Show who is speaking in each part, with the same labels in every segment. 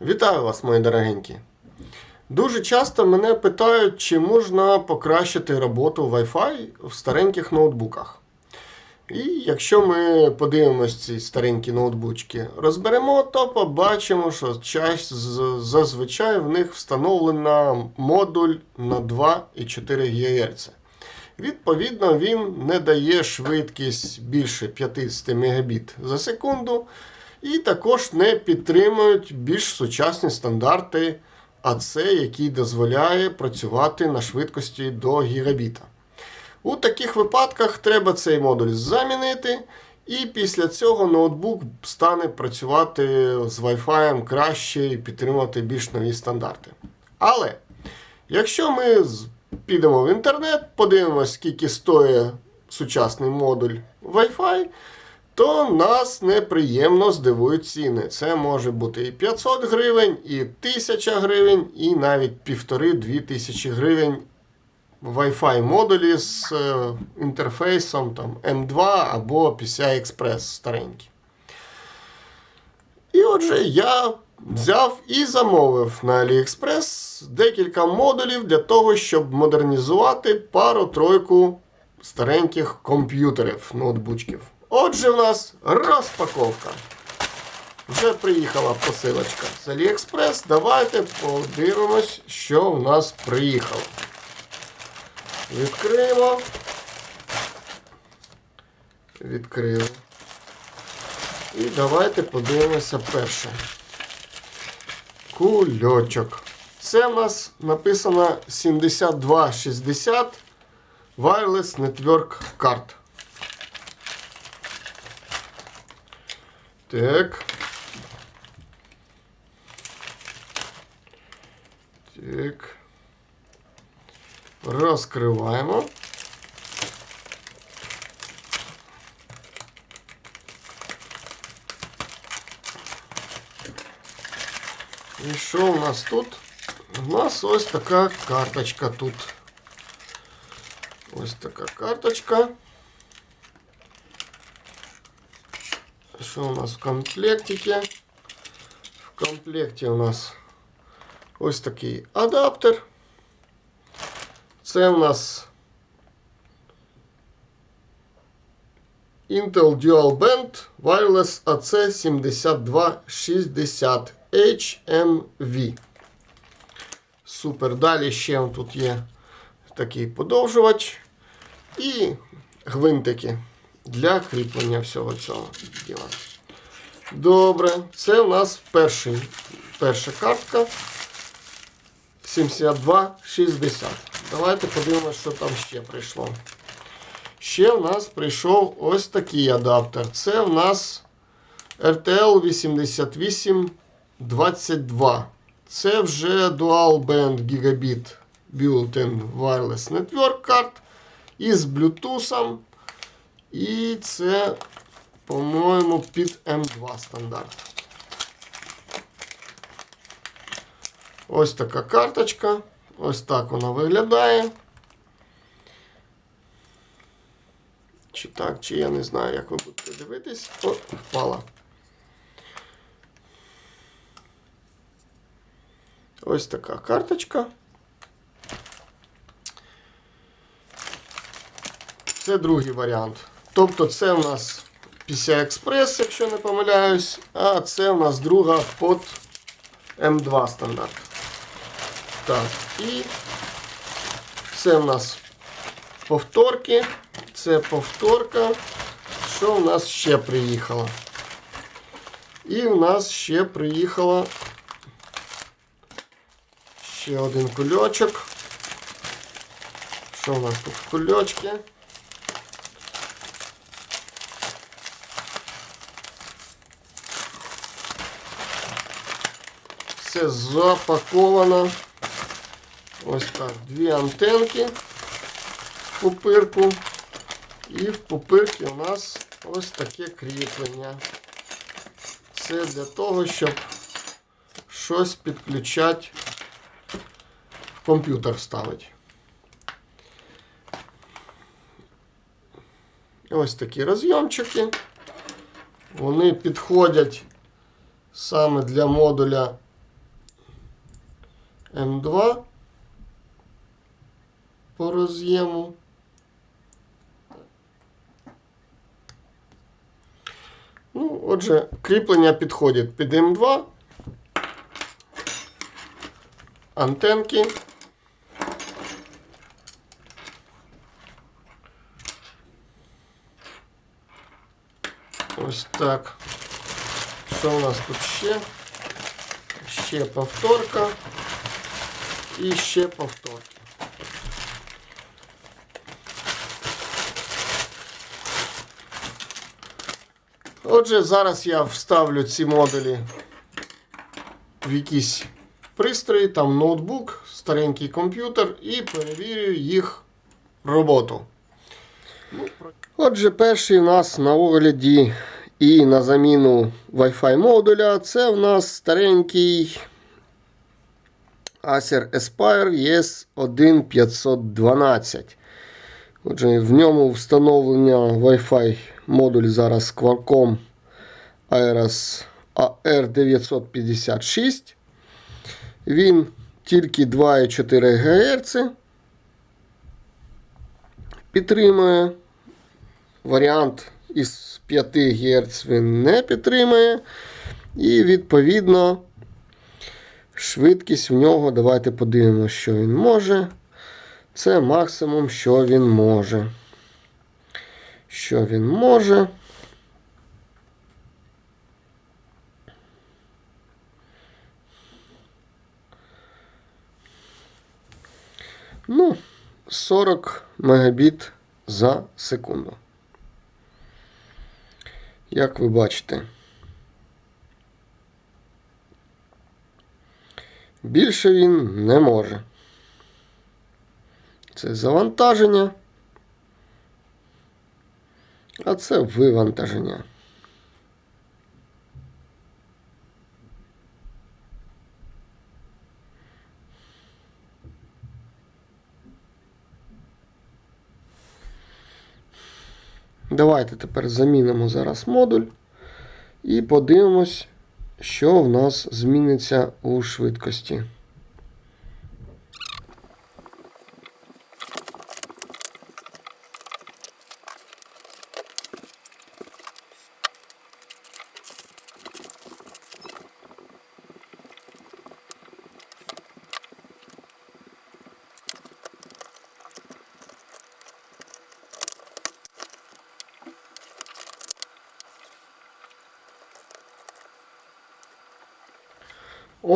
Speaker 1: Вітаю вас, мої дорогенькі. Дуже часто мене питають, чи можна покращити роботу Wi-Fi в стареньких ноутбуках. І якщо ми подивимось ці старенькі ноутбучки, розберемо, то побачимо, що час з- зазвичай в них встановлена модуль на 2,4 ГГц. Відповідно, він не дає швидкість більше 50 Мбіт за секунду, і також не підтримують більш сучасні стандарти АЦ, який дозволяє працювати на швидкості до гігабіта. У таких випадках треба цей модуль замінити, і після цього ноутбук стане працювати з Wi-Fi краще і підтримувати більш нові стандарти. Але якщо ми підемо в інтернет, подивимося, скільки стоїть сучасний модуль Wi-Fi, то нас неприємно здивують ціни. Це може бути і 500 гривень, і 1000 гривень, і навіть півтори-дві тисячі гривень Wi-Fi модулі з е, інтерфейсом там, M2 або PCI Express старенькі. І отже, я взяв і замовив на AliExpress декілька модулів для того, щоб модернізувати пару-тройку стареньких комп'ютерів, ноутбучків. Отже, в нас розпаковка. Вже приїхала посилочка з AliExpress. Давайте подивимось, що в нас приїхало. Відкриємо. Відкрили. І давайте подивимося перше. Кульочок. Це в нас написано 7260 Wireless Network Card. Так. Так. Розкриваємо. І що у нас тут? У нас ось така карточка тут. Ось така карточка. Що у нас в комплектике? В комплекті у нас ось такий адаптер. Це у нас Intel Dual Band Wireless AC7260 HMV. Супер. Далі ще тут є такий подовжувач і гвинтики для кріплення всього цього діла. Добре, це у нас перший, перша картка 7260. Давайте подивимося, що там ще прийшло. Ще в нас прийшов ось такий адаптер. Це в нас RTL 8822. Це вже Dual Band Gigabit Built-in Wireless Network Card із Bluetooth. І це, по-моєму, під M2 стандарт. Ось така карточка. Ось так вона виглядає. Чи так, чи я не знаю, як ви будете дивитись. О, впала. Ось така карточка. Це другий варіант. Тобто це у нас PCI Express, якщо не помиляюсь, а це у нас друга под M2 стандарт. Так, і це у нас повторки. Це повторка. Що у нас ще приїхало? І у нас ще приїхало ще один кульочок. Що у нас тут кульочки? Запаковано. Ось так. Дві антенки в пупирку. І в пупирці у нас ось таке кріплення. Це для того, щоб щось підключати в комп'ютер ставити. Ось такі розйомчики. Вони підходять саме для модуля М2 по роз'єму. Ну, отже, кріплення підходить під М2. Антенки. Ось так. Що у нас тут ще? Ще повторка. І ще повторки. Отже, зараз я вставлю ці модулі в якісь пристрої, там ноутбук, старенький комп'ютер і перевірю їх роботу. Отже, перший у нас на огляді і на заміну Wi-Fi модуля це у нас старенький Acer Aspire ES1512. Отже, в ньому встановлення Wi-Fi модуль зараз Qualcomm Aeros AR956. Він тільки 2,4 ГГц підтримує. Варіант із 5 Гц він не підтримує. І, відповідно, швидкість в нього. Давайте подивимося, що він може. Це максимум, що він може. Що він може. Ну, 40 мегабіт за секунду. Як ви бачите. Більше він не може. Це завантаження. А це вивантаження. Давайте тепер замінимо зараз модуль і подивимось, що в нас зміниться у швидкості.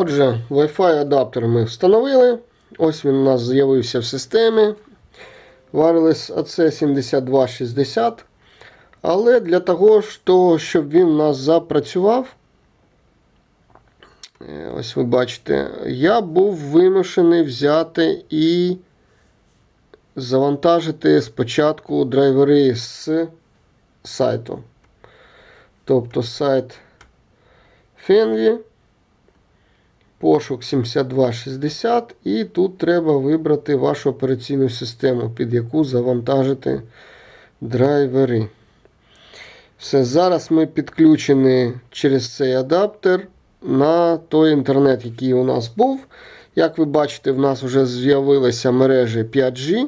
Speaker 1: Отже, Wi-Fi адаптер ми встановили. Ось він у нас з'явився в системі. Wireless AC 7260. Але для того, щоб він у нас запрацював, е, ось ви бачите, я був вимушений взяти і завантажити спочатку драйвери з сайту. Тобто сайт Fenvi пошук 7260, і тут треба вибрати вашу операційну систему, під яку завантажити драйвери. Все, зараз ми підключені через цей адаптер на той інтернет, який у нас був. Як ви бачите, в нас вже з'явилися мережі 5G.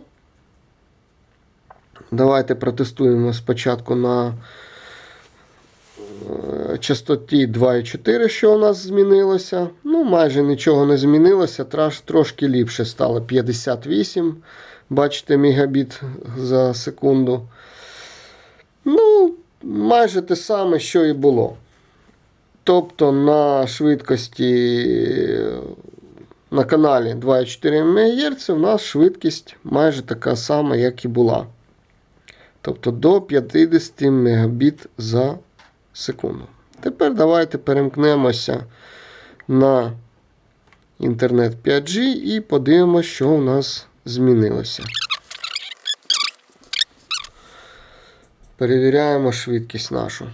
Speaker 1: Давайте протестуємо спочатку на е, частоті 2,4, що у нас змінилося. Ну, майже нічого не змінилося, трош, трошки ліпше стало 58, бачите, мегабіт за секунду. Ну, майже те саме, що і було. Тобто на швидкості на каналі 2,4 МГц у нас швидкість майже така сама, як і була. Тобто до 50 Мбіт за секунду. Тепер давайте перемкнемося на інтернет 5G і подивимося, що у нас змінилося. Перевіряємо швидкість нашу.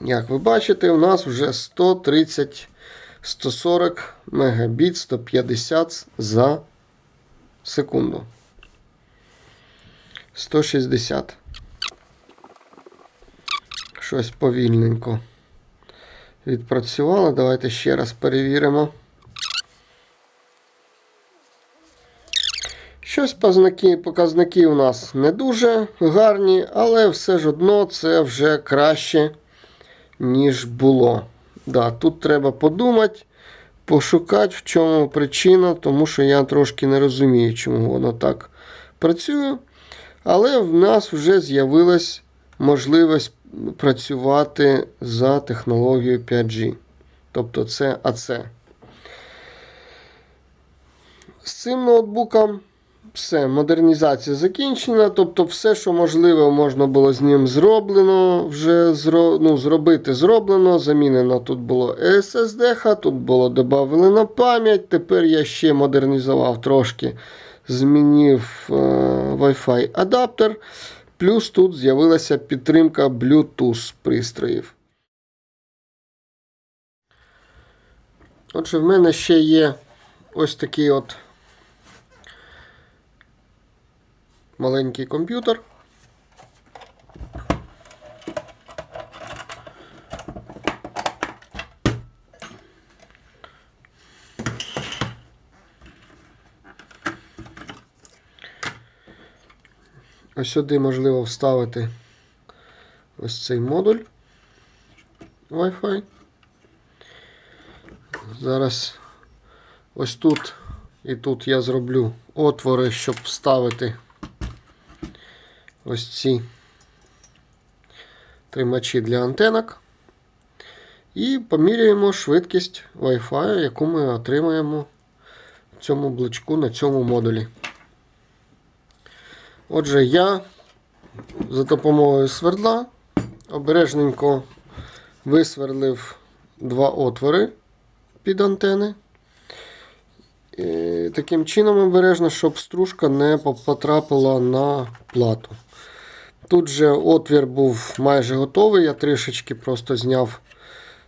Speaker 1: Як ви бачите, у нас вже 130 140 мегабіт 150 за секунду. 160. Щось повільненько. відпрацювала. Давайте ще раз перевіримо. Щось показники, показники у нас не дуже гарні, але все ж одно це вже краще, ніж було. Да, тут треба подумати, пошукати, в чому причина, тому що я трошки не розумію, чому воно так працює. Але в нас вже з'явилась можливість працювати за технологією 5G. Тобто це АЦ. З цим ноутбуком все, модернізація закінчена. Тобто, все, що можливо, можна було з ним зроблено, вже зро, ну, зробити зроблено. Замінено тут було SSD, тут було додавлено пам'ять. Тепер я ще модернізував трошки, змінив е, Wi-Fi адаптер. Плюс тут з'явилася підтримка Bluetooth пристроїв. Отже, в мене ще є ось такий от маленький комп'ютер. Ось сюди можливо вставити ось цей модуль Wi-Fi. Зараз ось тут і тут я зроблю отвори, щоб вставити ось ці тримачі для антенок. І поміряємо швидкість Wi-Fi, яку ми отримаємо в цьому блочку на цьому модулі. Отже, я за допомогою свердла обережненько висверлив два отвори під антени. І таким чином обережно, щоб стружка не потрапила на плату. Тут же отвір був майже готовий, я трішечки просто зняв,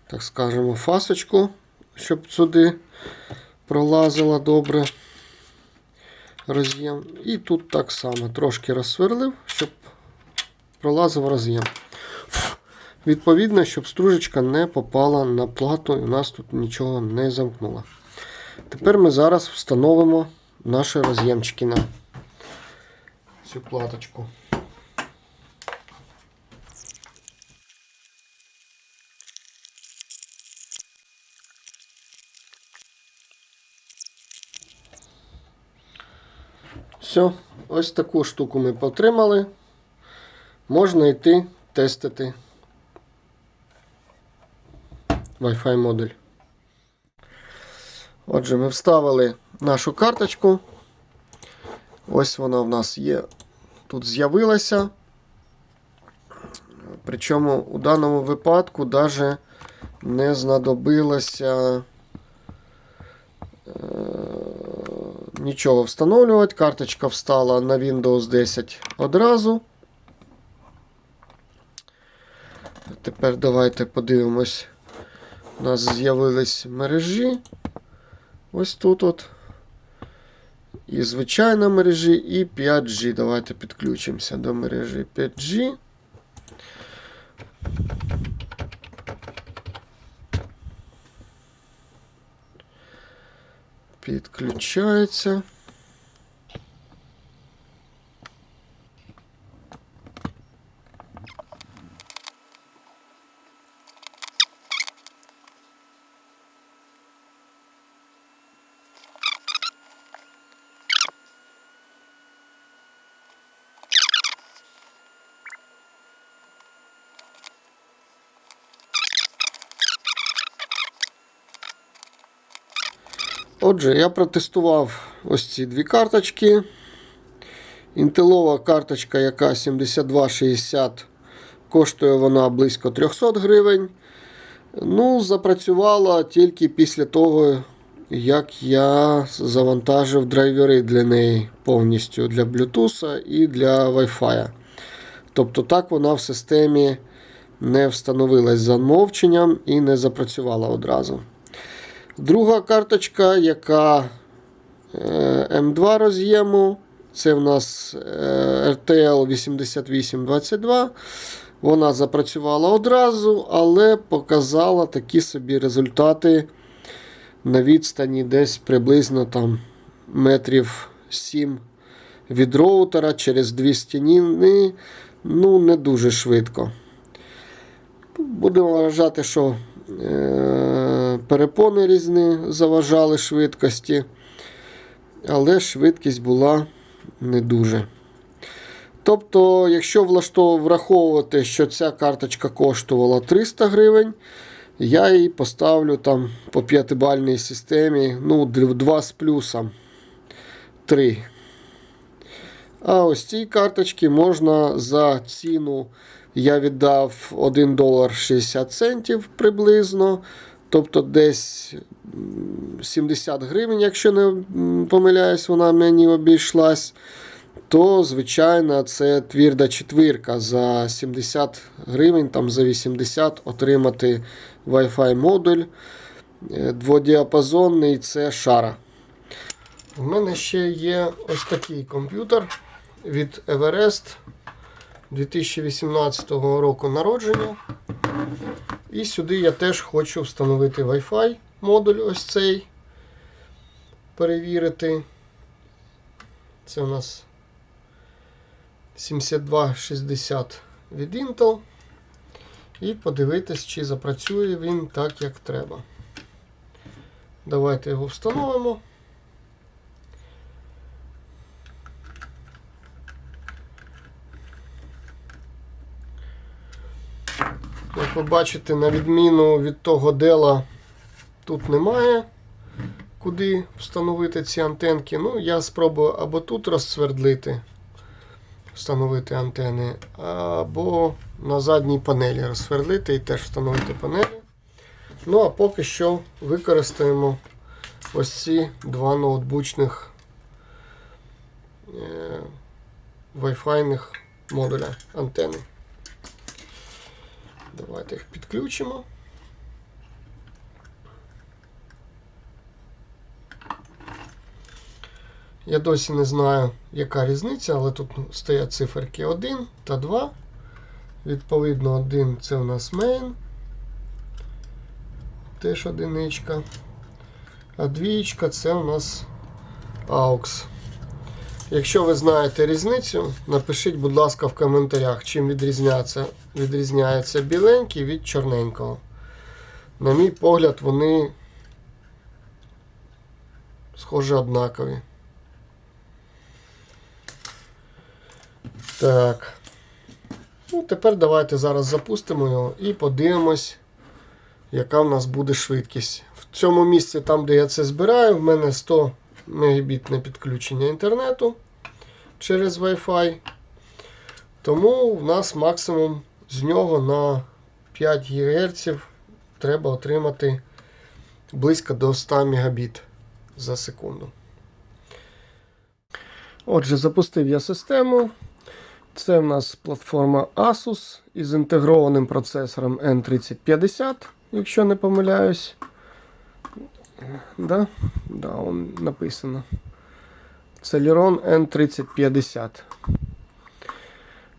Speaker 1: так скажемо, фасочку, щоб сюди пролазила добре роз'єм. І тут так само трошки розсверлив, щоб пролазив роз'єм. Відповідно, щоб стружечка не попала на плату і у нас тут нічого не замкнуло. Тепер ми зараз встановимо наші роз'ємчики на цю платочку. Все, ось таку штуку ми потримали. Можна йти тестити Wi-Fi модуль. Отже, ми вставили нашу карточку. Ось вона в нас є. Тут з'явилася. Причому у даному випадку навіть не знадобилося нічого встановлювати. Карточка встала на Windows 10 одразу. Тепер давайте подивимось. У нас з'явились мережі. Ось тут от. І звичайна мережі, і 5G. Давайте підключимося до мережі 5G. Підключається. Отже, я протестував ось ці дві карточки. Інтелова карточка, яка 7260, коштує вона близько 300 гривень. Ну, запрацювала тільки після того, як я завантажив драйвери для неї повністю для Bluetooth і для Wi-Fi. Тобто, так вона в системі не встановилась за мовченням і не запрацювала одразу. Друга карточка, яка М2 роз'єму. Це в нас RTL 8822. Вона запрацювала одразу, але показала такі собі результати на відстані десь приблизно там метрів 7 від роутера через дві стіни. Ну, не дуже швидко. Будемо вважати, що е, перепони різні заважали швидкості, але швидкість була не дуже. Тобто, якщо враховувати, що ця карточка коштувала 300 гривень, я їй поставлю там по п'ятибальній системі ну, 2 з плюсом 3. А ось ці карточки можна за ціну, я віддав 1 долар 60 центів приблизно. Тобто десь 70 гривень, якщо не помиляюсь, вона мені обійшлась. То, звичайно, це твірда четвірка. За 70 гривень, там за 80 отримати Wi-Fi модуль. Е, Дводіапазонний це шара. У мене ще є ось такий комп'ютер від Everest 2018 року народження. І сюди я теж хочу встановити Wi-Fi модуль ось цей. Перевірити. Це у нас 7260 від Intel. І подивитись, чи запрацює він так, як треба. Давайте його встановимо. Ви бачите, на відміну від того дела тут немає куди встановити ці антенки. Ну, я спробую або тут розсвердлити, встановити антени, або на задній панелі розсвердлити і теж встановити панелі. Ну, а поки що використаємо ось ці два ноутбучних е, Wi-Fi модуля антени. Давайте їх підключимо. Я досі не знаю, яка різниця, але тут стоять циферки 1 та 2. Відповідно, 1 це у нас main. Теж одиничка. А двієчка це у нас AUX. Якщо ви знаєте різницю, напишіть, будь ласка, в коментарях, чим відрізняється, відрізняється біленький від чорненького. На мій погляд, вони схоже однакові. Так. Ну, тепер давайте зараз запустимо його і подивимось, яка в нас буде швидкість. В цьому місці, там, де я це збираю, в мене 100 Мбітне підключення інтернету через Wi-Fi. Тому в нас максимум з нього на 5 ГГц треба отримати близько до 100 Мбіт за секунду. Отже, запустив я систему. Це в нас платформа Asus із інтегрованим процесором N3050, якщо не помиляюсь. Да? Да, он написано. Celeron N3050.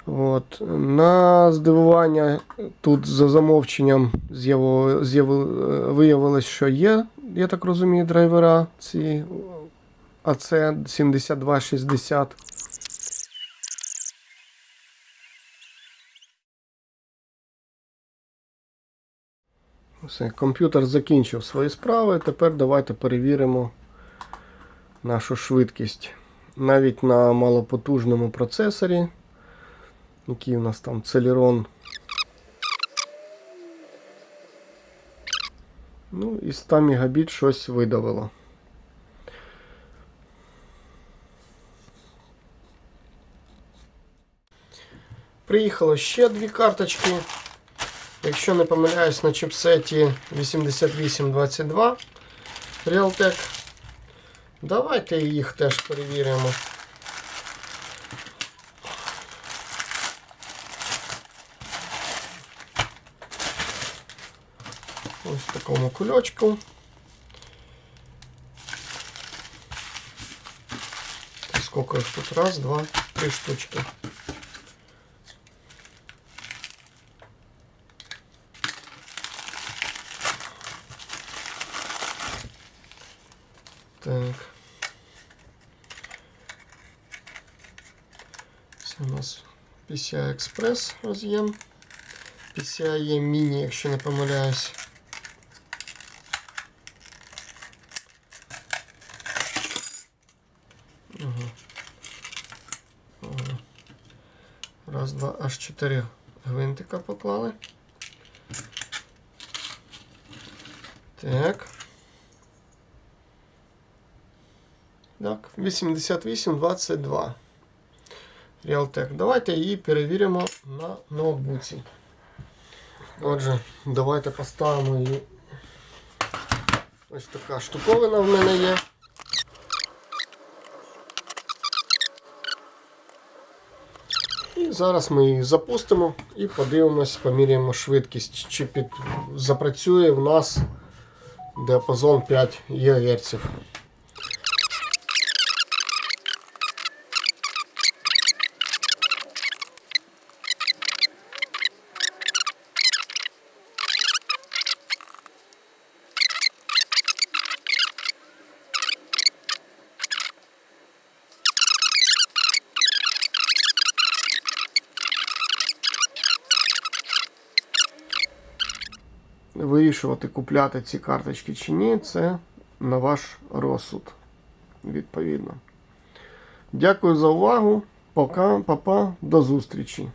Speaker 1: От. На здивування тут за замовченням виявилось, що є, я так розумію, драйвера ці AC7260. Все, комп'ютер закінчив свої справи. Тепер давайте перевіримо нашу швидкість. Навіть на малопотужному процесорі, який у нас там Celeron. Ну, і 100 Мбіт щось видавило. Приїхало ще дві карточки. Якщо не помиляюсь на чипсеті 8822 Realtek. Давайте їх теж перевіримо. Ось в такому кульочку. Сколько их тут? Раз, два, три штучки. Так. Це у нас PCI Express роз'єм. PCIe Mini, якщо не помиляюсь. Раз, два, аж чотири гвинтика поклали. Так. Так, 8822. Realtek. Давайте її перевіримо на ноутбуці. Отже, давайте поставимо її. Ось така штуковина в мене є. І зараз ми її запустимо і подивимось, поміряємо швидкість, чи під... запрацює в нас діапазон 5 ГГц. Вирішувати, купляти ці карточки чи ні, це на ваш розсуд. Відповідно. Дякую за увагу. Пока, папа, до зустрічі.